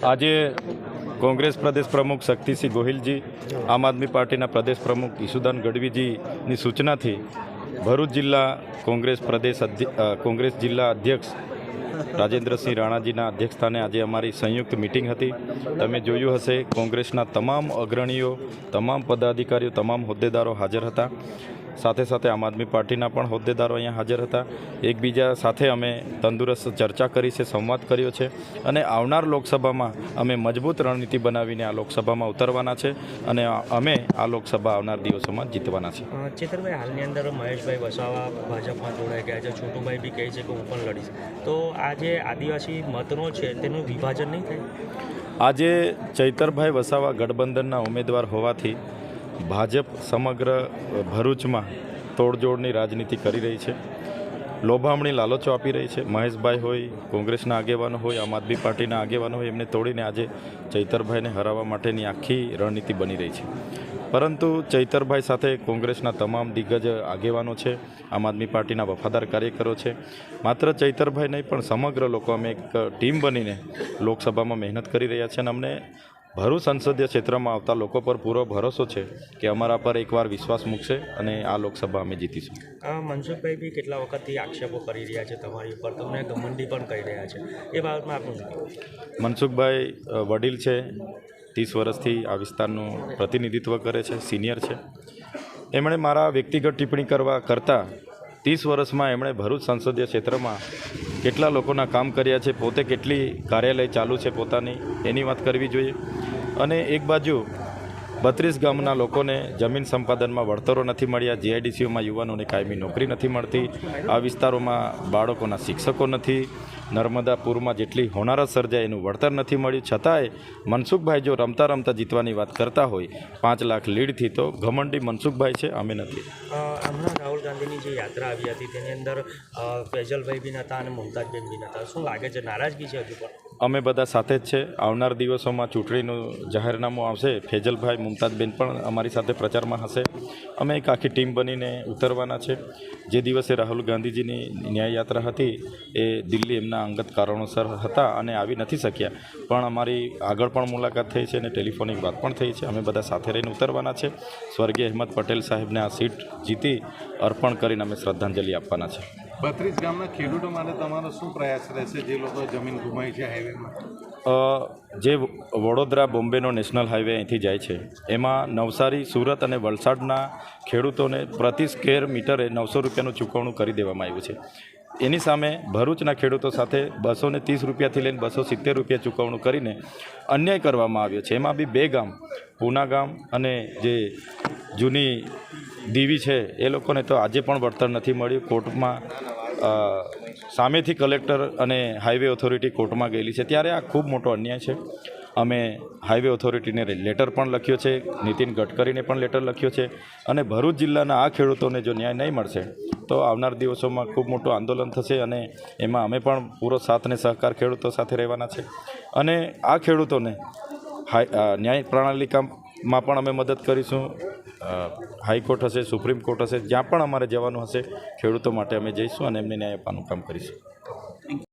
આજે કોંગ્રેસ પ્રદેશ પ્રમુખ શક્તિસિંહ ગોહિલજી, આમ આદમી પાર્ટીના પ્રદેશ પ્રમુખ ઈસુદાન ગઢવીજીની સૂચનાથી ભરૂચ જિલ્લા કોંગ્રેસ પ્રદેશ કોંગ્રેસ જિલ્લા અધ્યક્ષ રાજેન્દ્રસિંહ રાણાજીના અધ્યક્ષસ્થાને આજે અમારી સંયુક્ત મિટિંગ હતી. તમે જોયું હશે, કોંગ્રેસના તમામ અગ્રણીઓ, તમામ પદાધિકારીઓ, તમામ હોદ્દેદારો હાજર હતા. સાથે સાથે આમ આદમી પાર્ટીના પણ હોદ્દેદારો અહીંયા હાજર હતા. એકબીજા સાથે અમે તંદુરસ્ત ચર્ચા કરી છે, સંવાદ કર્યો છે અને આવનાર લોકસભામાં અમે મજબૂત રણનીતિ બનાવીને આ લોકસભામાં ઉતરવાના છે અને અમે આ લોકસભા આવનાર દિવસોમાં જીતવાના છે. ચેતરભાઈ, હાલની અંદર મહેશભાઈ વસાવા ભાજપમાં જોડાઈ ગયા છે. છોટુભાઈ બી કહે છે કે હું પણ લડીશ. તો આ જે આદિવાસી મતનો છે, તેનું વિભાજન નહીં થાય? આજે ચૈતરભાઈ વસાવા ગઠબંધનના ઉમેદવાર હોવાથી ભાજપ સમગ્ર ભરૂચમાં તોડજોડની રાજનીતિ કરી રહી છે. લોભામણી લાલચો આપી રહી છે. મહેશભાઈ હોય, કોંગ્રેસના આગેવાનો હોય, આમ આદમી પાર્ટીના આગેવાનો હોય, એમને તોડીને આજે ચૈતરભાઈને હરાવવા માટેની આખી રણનીતિ બની રહી છે. પરંતુ ચૈતરભાઈ સાથે કોંગ્રેસના તમામ દિગ્ગજ આગેવાનો છે આમ આદમી પાર્ટીના વફાદાર કાર્યકરો છે. માત્ર ચૈતરભાઈ નહીં પણ સમગ્ર લોકો અમે એક ટીમ બનીને લોકસભામાં મહેનત કરી રહ્યા છે અને અમને ભરૂચ સંસદીય ક્ષેત્રમાં આવતા લોકો પર પૂરો ભરોસો છે કે અમારા પર એકવાર વિશ્વાસ મૂકશે અને આ લોકસભા અમે જીતીશું. મનસુખભાઈ બી કેટલા વખતથી આક્ષેપો કરી રહ્યા છે તમારી ઉપર? તમને ગમંડી પણ કરી રહ્યા છે. એ બાબતમાં આપણું મનસુખભાઈ વડીલ છે ત્રીસ વર્ષથી આ વિસ્તારનું પ્રતિનિધિત્વ કરે છે, સિનિયર છે. એમણે મારા વ્યક્તિગત ટિપ્પણી કરવા કરતાં ત્રીસ વર્ષમાં એમણે ભરૂચ સંસદીય ક્ષેત્રમાં કેટલા લોકોના કામ કર્યા છે, પોતે કેટલી કાર્યાલય ચાલુ છે પોતાની, એની વાત કરવી જોઈએ. અને એક બાજુ બત્રીસ ગામના લોકોને જમીન સંપાદનમાં વળતરો નથી મળ્યા, જીઆઈડીસીઓમાં યુવાનોને કાયમી નોકરી નથી મળતી, આ વિસ્તારોમાં બાળકોના શિક્ષકો નથી નર્મદા પૂરમાં જેટલી હોનારત સર્જાય એનું વળતર નથી મળ્યું. છતાંય મનસુખભાઈ જો રમતા રમતા જીતવાની વાત કરતા હોય, પાંચ લાખ લીડથી તો ઘમંડી મનસુખભાઈ છે, અમે નથી. હમણાં રાહુલ ગાંધીની જે યાત્રા આવી હતી, તેની અંદર ફેજલભાઈ બી નહોતા અને મુમતાજબેન બી નહોતા શું લાગે છે, નારાજગી છે હજુ પણ? અમે બધા સાથે જ છે. આવનાર દિવસોમાં ચૂંટણીનું જાહેરનામું આવશે. ફેજલભાઈ, મુમતાજબેન પણ અમારી સાથે પ્રચારમાં હશે. અમે એક આખી ટીમ બનીને ઉતરવાના છે. જે દિવસે રાહુલ ગાંધીજીની ન્યાય યાત્રા હતી, એ દિલ્હી એમના અંગત કારણોસર હતા અને આવી નથી શક્યા. પણ અમારી આગળ પણ મુલાકાત થઈ છે અને ટેલિફોનિક વાત પણ થઈ છે. અમે બધા સાથે રહીને ઉતરવાના છે. સ્વર્ગીય અહેમદ પટેલ સાહેબને આ સીટ જીતી અર્પણ કરીને અમે શ્રદ્ધાંજલિ આપવાના છે. બત્રીસ ગામના ખેડૂતો માટે તમારો શું પ્રયાસ રહેશે? જે લોકો જમીન ગુમાવી છે હાઈવેમાં જે વડોદરા બોમ્બેનો નેશનલ હાઈવે અહીંથી જાય છે. એમાં નવસારી, સુરત અને વલસાડના ખેડૂતોને પ્રતિ સ્કેર મીટરે નવસો રૂપિયાનું ચૂકવણું કરી દેવામાં આવ્યું છે. એની સામે ભરૂચના ખેડૂતો સાથે બસો ને ત્રીસ રૂપિયાથી લઈને બસો સિત્તેર રૂપિયા ચૂકવણું કરીને અન્યાય કરવામાં આવ્યો છે. એમાં બી બે ગામ, પૂના ગામ અને જે જૂની દીવી છે, એ લોકોને તો આજે પણ વળતર નથી મળ્યું. કોર્ટમાં સામેથી કલેક્ટર અને હાઈવે ઓથોરિટી કોર્ટમાં ગયેલી છે. ત્યારે આ ખૂબ મોટો અન્યાય છે. અમે હાઈવે ઓથોરિટીને લેટર પણ લખ્યો છે, નીતિન ગડકરીને પણ લેટર લખ્યો છે અને ભરૂચ જિલ્લાના આ ખેડૂતોને જો ન્યાય નહીં મળશે, તો આવનાર દિવસોમાં ખૂબ મોટું આંદોલન થશે અને એમાં અમે પણ પૂરો સાથ અને સહકાર ખેડૂતો સાથે રહેવાના છે. અને આ ખેડૂતોને હાઈ ન્યાય પ્રણાલિકામાં પણ અમે મદદ કરીશું. હાઈકોર્ટ હશે, સુપ્રીમ કોર્ટ હશે, જ્યાં પણ અમારે જવાનું હશે ખેડૂતો માટે અમે જઈશું અને એમને ન્યાય આપવાનું કામ કરીશું.